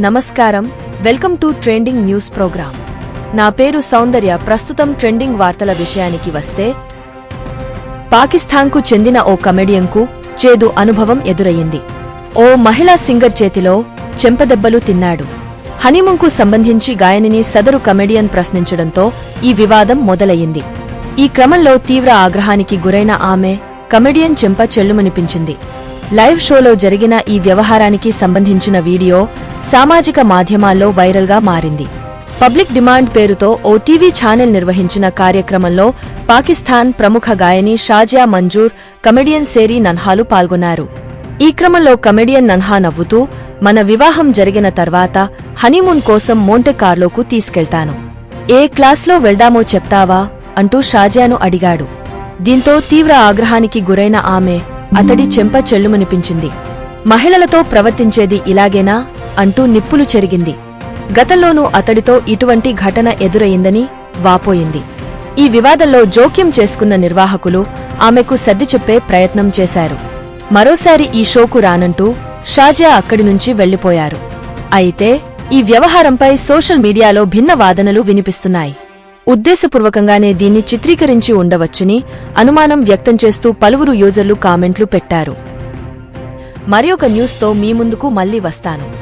నమస్కారం. Welcome to trending news program. నా పేరు సౌందర్య. ప్రస్తుతం ట్రెండింగ్ వార్తల విషయానికి వస్తే పాకిస్తాన్కు చెందిన ఓ కమెడియన్కు చేదు అనుభవం ఎదురయ్యింది. ఓ మహిళా సింగర్ చేతిలో చెంపదెబ్బలు తిన్నాడు. హనీమూన్కు సంబంధించి గాయనిని సదరు కమెడియన్ ప్రశ్నించడంతో ఈ వివాదం మొదలయ్యింది. ఈ క్రమంలో తీవ్ర ఆగ్రహానికి గురైన ఆమె కమెడియన్ చెంప చెల్లుమనిపించింది. లైవ్ షోలో జరిగిన ఈ వ్యవహారానికి సంబంధించిన వీడియో సామాజిక మాధ్యమాల్లో వైరల్గా మారింది. పబ్లిక్ డిమాండ్ పేరుతో ఓ టీవీ ఛానల్ నిర్వహించిన కార్యక్రమంలో పాకిస్తాన్ ప్రముఖ గాయని షాజియా మంజూర్ కమెడియన్ సేరీ నన్హాలు పాల్గొన్నారు. ఈ క్రమంలో కమెడియన్ నన్హా నవ్వుతూ మన వివాహం జరిగిన తర్వాత హనీమూన్ కోసం మోంటే కార్లోకు తీసుకెళ్తాను. ఏ క్లాస్లో వెళ్దామో చెప్తావా? అంటూ షాజియాను అడిగాడు. దీంతో తీవ్ర ఆగ్రహానికి గురైన ఆమె అతడి చెంప చెల్లుమనిపించింది. మహిళలతో ప్రవర్తించేది ఇలాగేనా? అంటూ నిప్పులు చెరిగింది. గతంలోనూ అతడితో ఇటువంటి ఘటన ఎదురయిందని వాపోయింది. ఈ వివాదంలో జోక్యం చేసుకున్న నిర్వాహకులు ఆమెకు సర్ది చెప్పే ప్రయత్నం చేశారు. మరోసారి ఈ షోకు రానంటూ షాజియా అక్కడి నుంచి వెళ్ళిపోయారు అయితే ఈ వ్యవహారంపై సోషల్ మీడియాలో భిన్న వాదనలు వినిపిస్తున్నాయి. ఉద్దేశపూర్వకంగానే దీన్ని చిత్రీకరించి ఉండవచ్చని అనుమానం వ్యక్తం చేస్తూ పలువురు యూజర్లు కామెంట్లు పెట్టారు. మరి ఒక న్యూస్తో మీ ముందుకు మళ్ళీ వస్తాను.